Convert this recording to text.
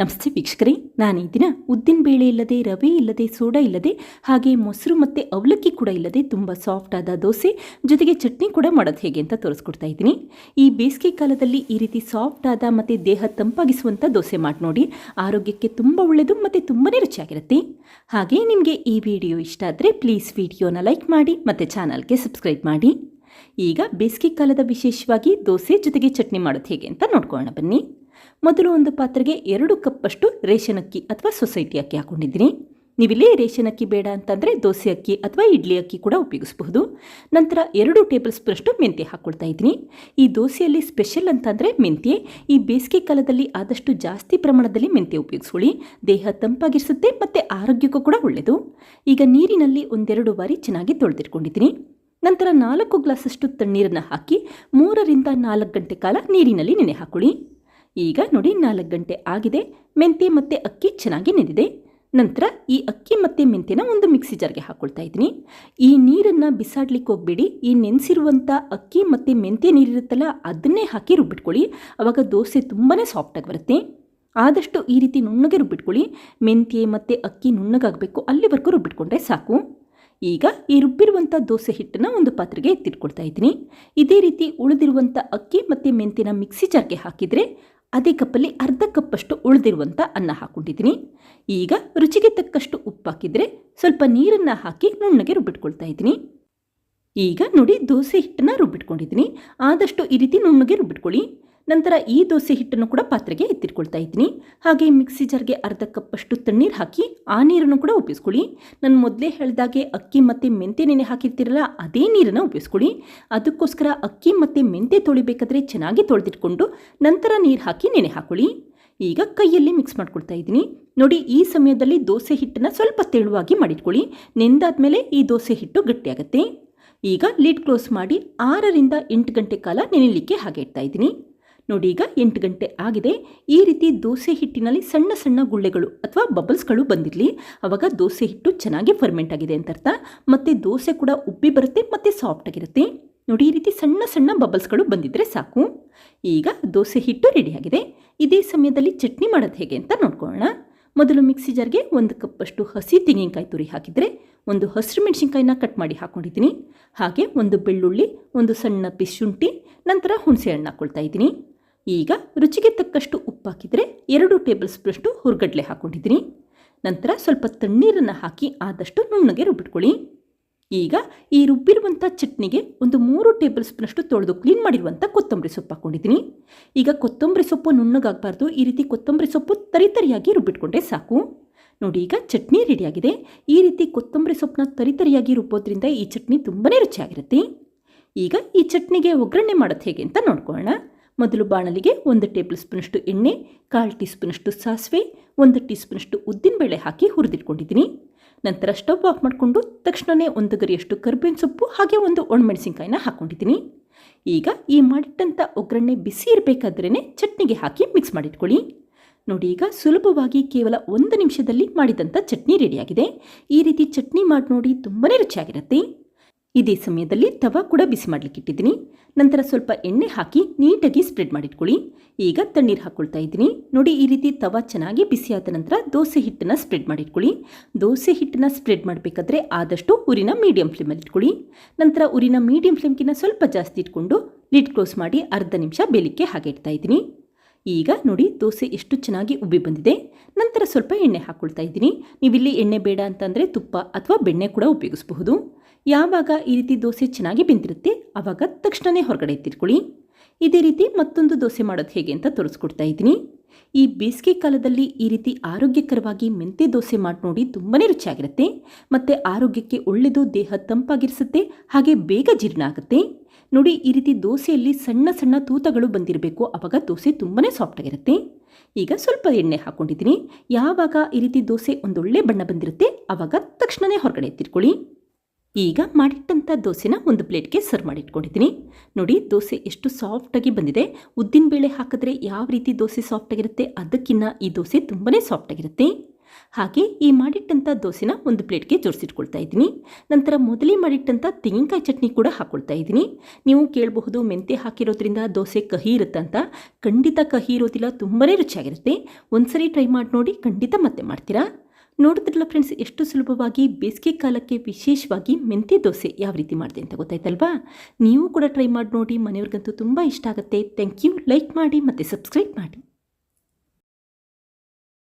ನಮಸ್ತೆ ವೀಕ್ಷಕರೇ, ನಾನು ಈ ದಿನ ಉದ್ದಿನ ಬೇಳೆ ಇಲ್ಲದೆ, ರವೆ ಇಲ್ಲದೆ, ಸೋಡಾ ಇಲ್ಲದೆ, ಹಾಗೆ ಮೊಸರು ಮತ್ತು ಅವಲಕ್ಕಿ ಕೂಡ ಇಲ್ಲದೆ ತುಂಬ ಸಾಫ್ಟ್ ಆದ ದೋಸೆ, ಜೊತೆಗೆ ಚಟ್ನಿ ಕೂಡ ಮಾಡೋದು ಹೇಗೆ ಅಂತ ತೋರಿಸ್ಕೊಡ್ತಾ ಇದ್ದೀನಿ. ಈ ಬೇಸಿಗೆ ಕಾಲದಲ್ಲಿ ಈ ರೀತಿ ಸಾಫ್ಟ್ ಆದ ಮತ್ತು ದೇಹ ತಂಪಾಗಿಸುವಂಥ ದೋಸೆ ಮಾಡಿ ನೋಡಿ, ಆರೋಗ್ಯಕ್ಕೆ ತುಂಬ ಒಳ್ಳೆಯದು ಮತ್ತು ತುಂಬಾ ರುಚಿಯಾಗಿರುತ್ತೆ. ಹಾಗೆ ನಿಮಗೆ ಈ ವಿಡಿಯೋ ಇಷ್ಟ ಆದರೆ ಪ್ಲೀಸ್ ವಿಡಿಯೋನ ಲೈಕ್ ಮಾಡಿ, ಮತ್ತು ಚಾನಲ್ಗೆ ಸಬ್ಸ್ಕ್ರೈಬ್ ಮಾಡಿ. ಈಗ ಬೇಸಿಗೆ ಕಾಲದ ವಿಶೇಷವಾಗಿ ದೋಸೆ ಜೊತೆಗೆ ಚಟ್ನಿ ಮಾಡೋದು ಹೇಗೆ ಅಂತ ನೋಡ್ಕೊಳ್ಳೋಣ ಬನ್ನಿ. ಮೊದಲು ಒಂದು ಪಾತ್ರೆಗೆ ಎರಡು ಕಪ್ಪಷ್ಟು ರೇಷನ್ ಅಕ್ಕಿ ಅಥವಾ ಸೊಸೈಟಿ ಅಕ್ಕಿ ಹಾಕೊಂಡಿದ್ದೀನಿ. ನೀವಿಲ್ಲಿ ರೇಷನ್ ಅಕ್ಕಿ ಬೇಡ ಅಂತಂದರೆ ದೋಸೆ ಅಕ್ಕಿ ಅಥವಾ ಇಡ್ಲಿ ಅಕ್ಕಿ ಕೂಡ ಉಪಯೋಗಿಸಬಹುದು. ನಂತರ ಎರಡು ಟೇಬಲ್ ಸ್ಪೂನಷ್ಟು ಮೆಂತ್ಯ ಹಾಕ್ಕೊಳ್ತಾ ಇದ್ದೀನಿ. ಈ ದೋಸೆಯಲ್ಲಿ ಸ್ಪೆಷಲ್ ಅಂತಂದರೆ ಮೆಂತ್ಯ. ಈ ಬೇಸಿಗೆ ಕಾಲದಲ್ಲಿ ಆದಷ್ಟು ಜಾಸ್ತಿ ಪ್ರಮಾಣದಲ್ಲಿ ಮೆಂತ್ಯ ಉಪಯೋಗಿಸ್ಕೊಳ್ಳಿ. ದೇಹ ತಂಪಾಗಿರಿಸುತ್ತೆ ಮತ್ತು ಆರೋಗ್ಯಕ್ಕೂ ಕೂಡ ಒಳ್ಳೆಯದು ಈಗ ನೀರಿನಲ್ಲಿ ಒಂದೆರಡು ಬಾರಿ ಚೆನ್ನಾಗಿ ತೊಳೆದಿಟ್ಕೊಂಡಿದ್ದೀನಿ. ನಂತರ ನಾಲ್ಕು ಗ್ಲಾಸಷ್ಟು ತಣ್ಣೀರನ್ನು ಹಾಕಿ ಮೂರರಿಂದ ನಾಲ್ಕು ಗಂಟೆ ಕಾಲ ನೀರಿನಲ್ಲಿ ನೆನೆ ಹಾಕೊಳ್ಳಿ ಈಗ ನೋಡಿ ನಾಲ್ಕು ಗಂಟೆ ಆಗಿದೆ. ಮೆಂತೆ ಮತ್ತು ಅಕ್ಕಿ ಚೆನ್ನಾಗಿ ನೆನೆದಿದೆ ನಂತರ ಈ ಅಕ್ಕಿ ಮತ್ತು ಮೆಂತೆನ ಒಂದು ಮಿಕ್ಸಿ ಜಾರ್ಗೆ ಹಾಕ್ಕೊಳ್ತಾ ಇದ್ದೀನಿ. ಈ ನೀರನ್ನು ಬಿಸಾಡ್ಲಿಕ್ಕೆ ಹೋಗ್ಬೇಡಿ. ಈ ನೆನೆಸಿರುವಂಥ ಅಕ್ಕಿ ಮತ್ತು ಮೆಂತೆ ನೀರಿರುತ್ತಲ್ಲ, ಅದನ್ನೇ ಹಾಕಿ ರುಬ್ಬಿಟ್ಕೊಳ್ಳಿ. ಆವಾಗ ದೋಸೆ ತುಂಬಾ ಸಾಫ್ಟಾಗಿ ಬರುತ್ತೆ. ಆದಷ್ಟು ಈ ರೀತಿ ನುಣ್ಣಗೆ ರುಬ್ಬಿಟ್ಕೊಳ್ಳಿ. ಮೆಂತ್ಯ ಮತ್ತು ಅಕ್ಕಿ ನುಣ್ಣಗಾಗಬೇಕು, ಅಲ್ಲಿವರೆಗೂ ರುಬ್ಬಿಟ್ಕೊಂಡ್ರೆ ಸಾಕು. ಈಗ ಈ ರುಬ್ಬಿರುವಂಥ ದೋಸೆ ಹಿಟ್ಟನ್ನು ಒಂದು ಪಾತ್ರೆಗೆ ಎತ್ತಿಟ್ಕೊಳ್ತಾ ಇದ್ದೀನಿ. ಇದೇ ರೀತಿ ಉಳಿದಿರುವಂಥ ಅಕ್ಕಿ ಮತ್ತು ಮೆಂತಿನ ಮಿಕ್ಸಿ ಜಾರ್ಗೆ ಹಾಕಿದರೆ ಅದೇ ಕಪ್ಪಲ್ಲಿ ಅರ್ಧ ಕಪ್ಪಷ್ಟು ಉಳಿದಿರುವಂಥ ಅನ್ನ ಹಾಕ್ಕೊಂಡಿದ್ದೀನಿ ಈಗ ರುಚಿಗೆ ತಕ್ಕಷ್ಟು ಉಪ್ಪು ಹಾಕಿದರೆ ಸ್ವಲ್ಪ ನೀರನ್ನು ಹಾಕಿ ನುಣ್ಣಗೆ ರುಬ್ಬಿಟ್ಕೊಳ್ತಾ ಇದ್ದೀನಿ. ಈಗ ನೋಡಿ ದೋಸೆ ಹಿಟ್ಟನ್ನು ರುಬ್ಬಿಟ್ಕೊಂಡಿದ್ದೀನಿ. ಆದಷ್ಟು ಈ ರೀತಿ ನುಣ್ಣಗೆ ರುಬ್ಬಿಟ್ಕೊಳ್ಳಿ. ನಂತರ ಈ ದೋಸೆ ಹಿಟ್ಟನ್ನು ಕೂಡ ಪಾತ್ರೆಗೆ ಎತ್ತಿಟ್ಕೊಳ್ತಾ ಇದ್ದೀನಿ. ಹಾಗೆ ಮಿಕ್ಸಿ ಜಾರ್ಗೆ ಅರ್ಧ ಕಪ್ಪಷ್ಟು ತಣ್ಣೀರು ಹಾಕಿ ಆ ನೀರನ್ನು ಕೂಡ ಉಪಯೋಗಿಸ್ಕೊಳ್ಳಿ ನಾನು ಮೊದಲೇ ಹೇಳಿದಾಗೆ ಅಕ್ಕಿ ಮತ್ತು ಮೆಂತೆ ನೆನೆ ಹಾಕಿರ್ತೀರಲ್ಲ, ಅದೇ ನೀರನ್ನು ಉಪಯೋಗಿಸ್ಕೊಳ್ಳಿ ಅದಕ್ಕೋಸ್ಕರ ಅಕ್ಕಿ ಮತ್ತು ಮೆಂತೆ ತೊಳಿಬೇಕಾದ್ರೆ ಚೆನ್ನಾಗಿ ತೊಳೆದಿಟ್ಕೊಂಡು ನಂತರ ನೀರು ಹಾಕಿ ನೆನೆ ಹಾಕೊಳ್ಳಿ. ಈಗ ಕೈಯಲ್ಲಿ ಮಿಕ್ಸ್ ಮಾಡ್ಕೊಳ್ತಾ ಇದ್ದೀನಿ. ನೋಡಿ, ಈ ಸಮಯದಲ್ಲಿ ದೋಸೆ ಹಿಟ್ಟನ್ನು ಸ್ವಲ್ಪ ತೆಳುವಾಗಿ ಮಾಡಿಟ್ಕೊಳ್ಳಿ. ನೆಂದಾದ್ಮೇಲೆ ಈ ದೋಸೆ ಹಿಟ್ಟು ಗಟ್ಟಿಯಾಗುತ್ತೆ. ಈಗ ಲಿಡ್ ಕ್ಲೋಸ್ ಮಾಡಿ ಆರರಿಂದ ಎಂಟು ಗಂಟೆ ಕಾಲ ನೆನೆಯಲಿಕ್ಕೆ ಹಾಗೆ ಇಡ್ತಾ ಇದ್ದೀನಿ. ನೋಡಿ ಈಗ ಎಂಟು ಗಂಟೆ ಆಗಿದೆ. ಈ ರೀತಿ ದೋಸೆ ಹಿಟ್ಟಿನಲ್ಲಿ ಸಣ್ಣ ಸಣ್ಣ ಗುಳ್ಳೆಗಳು ಅಥವಾ ಬಬಲ್ಸ್ಗಳು ಬಂದಿರಲಿ. ಆವಾಗ ದೋಸೆ ಹಿಟ್ಟು ಚೆನ್ನಾಗಿ ಫರ್ಮೆಂಟ್ ಆಗಿದೆ ಅಂತ ಅರ್ಥ ಮತ್ತು ದೋಸೆ ಕೂಡ ಉಬ್ಬಿ ಬರುತ್ತೆ, ಮತ್ತು ಸಾಫ್ಟ್ ಆಗಿರುತ್ತೆ. ನೋಡಿ, ಈ ರೀತಿ ಸಣ್ಣ ಸಣ್ಣ ಬಬಲ್ಸ್ಗಳು ಬಂದಿದ್ದರೆ ಸಾಕು. ಈಗ ದೋಸೆ ಹಿಟ್ಟು ರೆಡಿಯಾಗಿದೆ ಇದೇ ಸಮಯದಲ್ಲಿ ಚಟ್ನಿ ಮಾಡೋದು ಹೇಗೆ ಅಂತ ನೋಡ್ಕೊಳ್ಳೋಣ. ಮೊದಲು ಮಿಕ್ಸಿ ಜಾರ್ಗೆ ಒಂದು ಕಪ್ಪಷ್ಟು ಹಸಿ ತೆಂಗಿನಕಾಯಿ ತುರಿ ಹಾಕಿದರೆ ಒಂದು ಹಸಿರು ಮೆಣಸಿನಕಾಯಿನ ಕಟ್ ಮಾಡಿ ಹಾಕ್ಕೊಂಡಿದ್ದೀನಿ ಹಾಗೆ ಒಂದು ಬೆಳ್ಳುಳ್ಳಿ, ಒಂದು ಸಣ್ಣ ಪಿಸ್ ಶುಂಠಿ ನಂತರ ಹುಣಸೆ ಹಣ್ಣು ಹಾಕ್ಕೊಳ್ತಾ ಇದ್ದೀನಿ. ಈಗ ರುಚಿಗೆ ತಕ್ಕಷ್ಟು ಉಪ್ಪು ಹಾಕಿದರೆ ಎರಡು ಟೇಬಲ್ ಸ್ಪೂನಷ್ಟು ಹುರ್ಗಡ್ಲೆ ಹಾಕ್ಕೊಂಡಿದ್ದೀನಿ. ನಂತರ ಸ್ವಲ್ಪ ತಣ್ಣೀರನ್ನು ಹಾಕಿ ಆದಷ್ಟು ನುಣ್ಣಗೆ ರುಬ್ಬಿಟ್ಕೊಳ್ಳಿ. ಈಗ ಈ ರುಬ್ಬಿರುವಂಥ ಚಟ್ನಿಗೆ ಒಂದು ಮೂರು ಟೇಬಲ್ ಸ್ಪೂನಷ್ಟು ತೊಳೆದು ಕ್ಲೀನ್ ಮಾಡಿರುವಂಥ ಕೊತ್ತಂಬರಿ ಸೊಪ್ಪು ಹಾಕ್ಕೊಂಡಿದ್ದೀನಿ. ಈಗ ಕೊತ್ತಂಬರಿ ಸೊಪ್ಪು ನುಣ್ಣಗಾಗಬಾರ್ದು, ಈ ರೀತಿ ಕೊತ್ತಂಬರಿ ಸೊಪ್ಪು ತರಿತರಿಯಾಗಿ ರುಬ್ಬಿಟ್ಕೊಂಡ್ರೆ ಸಾಕು. ನೋಡಿ, ಈಗ ಚಟ್ನಿ ರೆಡಿಯಾಗಿದೆ. ಈ ರೀತಿ ಕೊತ್ತಂಬರಿ ಸೊಪ್ಪನ್ನ ತರಿತರಿಯಾಗಿ ರುಬ್ಬೋದ್ರಿಂದ ಈ ಚಟ್ನಿ ತುಂಬಾ ರುಚಿಯಾಗಿರುತ್ತೆ. ಈಗ ಈ ಚಟ್ನಿಗೆ ಒಗ್ಗರಣೆ ಮಾಡೋದು ಹೇಗೆ ಅಂತ ನೋಡ್ಕೊಳ್ಳೋಣ. ಮೊದಲು ಬಾಣಲಿಗೆ ಒಂದು ಟೇಬಲ್ ಸ್ಪೂನಷ್ಟು ಎಣ್ಣೆ, ಕಾಲು ಟೀ ಸ್ಪೂನಷ್ಟು ಸಾಸಿವೆ, ಒಂದು ಟೀ ಸ್ಪೂನಷ್ಟು ಉದ್ದಿನಬೇಳೆ ಹಾಕಿ ಹುರಿದಿಟ್ಕೊಂಡಿದ್ದೀನಿ. ನಂತರ ಸ್ಟವ್ ಆಫ್ ಮಾಡಿಕೊಂಡು ತಕ್ಷಣವೇ ಒಂದು ಗರಿಯಷ್ಟು ಕರ್ಬೇವಿನ ಸೊಪ್ಪು ಹಾಗೆ ಒಂದು ಒಣಮೆಣಸಿನ್ಕಾಯಿನ ಹಾಕ್ಕೊಂಡಿದ್ದೀನಿ ಈಗ ಈ ಮಾಡಿಟ್ಟಂಥ ಒಗ್ಗರಣೆ ಬಿಸಿ ಇರಬೇಕಾದ್ರೇ ಚಟ್ನಿಗೆ ಹಾಕಿ ಮಿಕ್ಸ್ ಮಾಡಿಟ್ಕೊಳ್ಳಿ. ನೋಡಿ ಈಗ ಸುಲಭವಾಗಿ ಕೇವಲ ಒಂದು ನಿಮಿಷದಲ್ಲಿ ಮಾಡಿದಂಥ ಚಟ್ನಿ ರೆಡಿಯಾಗಿದೆ. ಈ ರೀತಿ ಚಟ್ನಿ ಮಾಡಿ ನೋಡಿ ತುಂಬಾ ರುಚಿಯಾಗಿರುತ್ತೆ. ಇದೇ ಸಮಯದಲ್ಲಿ ತವಾ ಕೂಡ ಬಿಸಿ ಮಾಡಲಿಕ್ಕೆ ಇಟ್ಟಿದ್ದೀನಿ. ನಂತರ ಸ್ವಲ್ಪ ಎಣ್ಣೆ ಹಾಕಿ ನೀಟಾಗಿ ಸ್ಪ್ರೆಡ್ ಮಾಡಿಟ್ಕೊಳ್ಳಿ. ಈಗ ತಣ್ಣೀರು ಹಾಕ್ಕೊಳ್ತಾ ಇದ್ದೀನಿ. ನೋಡಿ, ಈ ರೀತಿ ತವಾ ಚೆನ್ನಾಗಿ ಬಿಸಿಯಾದ ನಂತರ ದೋಸೆ ಹಿಟ್ಟನ್ನು ಸ್ಪ್ರೆಡ್ ಮಾಡಿಟ್ಕೊಳ್ಳಿ. ದೋಸೆ ಹಿಟ್ಟನ್ನು ಸ್ಪ್ರೆಡ್ ಮಾಡಬೇಕಾದ್ರೆ ಆದಷ್ಟು ಉರಿನ ಮೀಡಿಯಂ ಫ್ಲೇಮಲ್ಲಿ ಇಟ್ಕೊಳ್ಳಿ. ನಂತರ ಉರಿನ ಮೀಡಿಯಂ ಫ್ಲೇಮ್ಗಿಂತ ಸ್ವಲ್ಪ ಜಾಸ್ತಿ ಇಟ್ಕೊಂಡು ಲಿಡ್ ಕ್ಲೋಸ್ ಮಾಡಿ ಅರ್ಧ ನಿಮಿಷ ಬೇಲಿಕ್ಕೆ ಹಾಗೆ ಇಡ್ತಾ ಇದ್ದೀನಿ. ಈಗ ನೋಡಿ, ದೋಸೆ ಎಷ್ಟು ಚೆನ್ನಾಗಿ ಉಬ್ಬಿ ಬಂದಿದೆ. ನಂತರ ಸ್ವಲ್ಪ ಎಣ್ಣೆ ಹಾಕ್ಕೊಳ್ತಾ ಇದ್ದೀನಿ. ನೀವಿಲ್ಲಿ ಎಣ್ಣೆ ಬೇಡ ಅಂತಂದರೆ ತುಪ್ಪ ಅಥವಾ ಬೆಣ್ಣೆ ಕೂಡ ಉಪಯೋಗಿಸಬಹುದು. ಯಾವಾಗ ಈ ರೀತಿ ದೋಸೆ ಚೆನ್ನಾಗಿ ಬೆಂದಿರುತ್ತೆ ಆವಾಗ ತಕ್ಷಣವೇ ಹೊರಗಡೆ ಎತ್ತಿಟ್ಕೊಳ್ಳಿ. ಇದೇ ರೀತಿ ಮತ್ತೊಂದು ದೋಸೆ ಮಾಡೋದು ಹೇಗೆ ಅಂತ ತೋರಿಸ್ಕೊಡ್ತಾ ಇದ್ದೀನಿ. ಈ ಬೇಸಿಗೆ ಕಾಲದಲ್ಲಿ ಈ ರೀತಿ ಆರೋಗ್ಯಕರವಾಗಿ ಮೆಂತೆ ದೋಸೆ ಮಾಡಿ ನೋಡಿ ತುಂಬಾ ರುಚಿಯಾಗಿರುತ್ತೆ. ಮತ್ತು ಆರೋಗ್ಯಕ್ಕೆ ಒಳ್ಳೆಯದು, ದೇಹ ತಂಪಾಗಿರಿಸುತ್ತೆ, ಹಾಗೆ ಬೇಗ ಜೀರ್ಣ ಆಗುತ್ತೆ. ನೋಡಿ, ಈ ರೀತಿ ದೋಸೆಯಲ್ಲಿ ಸಣ್ಣ ಸಣ್ಣ ತೂತಗಳು ಬಂದಿರಬೇಕು ಆವಾಗ ದೋಸೆ ತುಂಬಾ ಸಾಫ್ಟಾಗಿರುತ್ತೆ ಈಗ ಸ್ವಲ್ಪ ಎಣ್ಣೆ ಹಾಕ್ಕೊಂಡಿದ್ದೀನಿ ಯಾವಾಗ ಈ ರೀತಿ ದೋಸೆ ಒಂದೊಳ್ಳೆ ಬಣ್ಣ ಬಂದಿರುತ್ತೆ ಆವಾಗ ತಕ್ಷಣವೇ ಹೊರಗಡೆ ಎತ್ತಿಟ್ಕೊಳ್ಳಿ. ಈಗ ಮಾಡಿಟ್ಟಂಥ ದೋಸೆನ ಒಂದು ಪ್ಲೇಟ್ಗೆ ಸರ್ವ್ ಮಾಡಿಟ್ಕೊಂಡಿದ್ದೀನಿ. ನೋಡಿ, ದೋಸೆ ಎಷ್ಟು ಸಾಫ್ಟಾಗಿ ಬಂದಿದೆ. ಉದ್ದಿನ ಬೇಳೆ ಹಾಕಿದ್ರೆ ಯಾವ ರೀತಿ ದೋಸೆ ಸಾಫ್ಟಾಗಿರುತ್ತೆ? ಅದಕ್ಕಿಂತ ಈ ದೋಸೆ ತುಂಬಾ ಸಾಫ್ಟಾಗಿರುತ್ತೆ. ಹಾಗೆ ಈ ಮಾಡಿಟ್ಟಂಥ ದೋಸೆನ ಒಂದು ಪ್ಲೇಟ್ಗೆ ಜೋಡಿಸಿಟ್ಕೊಳ್ತಾ ಇದ್ದೀನಿ. ನಂತರ ಮೊದಲೇ ಮಾಡಿಟ್ಟಂಥ ತೆಂಗಿನಕಾಯಿ ಚಟ್ನಿ ಕೂಡ ಹಾಕ್ಕೊಳ್ತಾ ಇದ್ದೀನಿ. ನೀವು ಕೇಳಬಹುದು ಮೆಂತೆ ಹಾಕಿರೋದ್ರಿಂದ ದೋಸೆ ಕಹಿ ಇರುತ್ತಂತ ಖಂಡಿತ ಕಹಿ ಇರೋದಿಲ್ಲ ತುಂಬಾ ರುಚಿಯಾಗಿರುತ್ತೆ. ಒಂದ್ಸರಿ ಟ್ರೈ ಮಾಡಿ ನೋಡಿ ಖಂಡಿತ ಮತ್ತೆ ಮಾಡ್ತೀರಾ? ನೋಡಿದ್ರಲ್ಲ ಫ್ರೆಂಡ್ಸ್ ಎಷ್ಟು ಸುಲಭವಾಗಿ ಬೇಸಿಗೆ ಕಾಲಕ್ಕೆ ವಿಶೇಷವಾಗಿ ಮೆಂತ್ಯ ದೋಸೆ ಯಾವ ರೀತಿ ಮಾಡಿದೆ ಅಂತ ಗೊತ್ತಾಯ್ತಲ್ವಾ? ನೀವು ಕೂಡ ಟ್ರೈ ಮಾಡಿ ನೋಡಿ, ಮನೆಯವ್ರಿಗಂತೂ ತುಂಬ ಇಷ್ಟ ಆಗುತ್ತೆ. ಥ್ಯಾಂಕ್ ಯು ಲೈಕ್ ಮಾಡಿ ಮತ್ತು ಸಬ್ಸ್ಕ್ರೈಬ್ ಮಾಡಿ.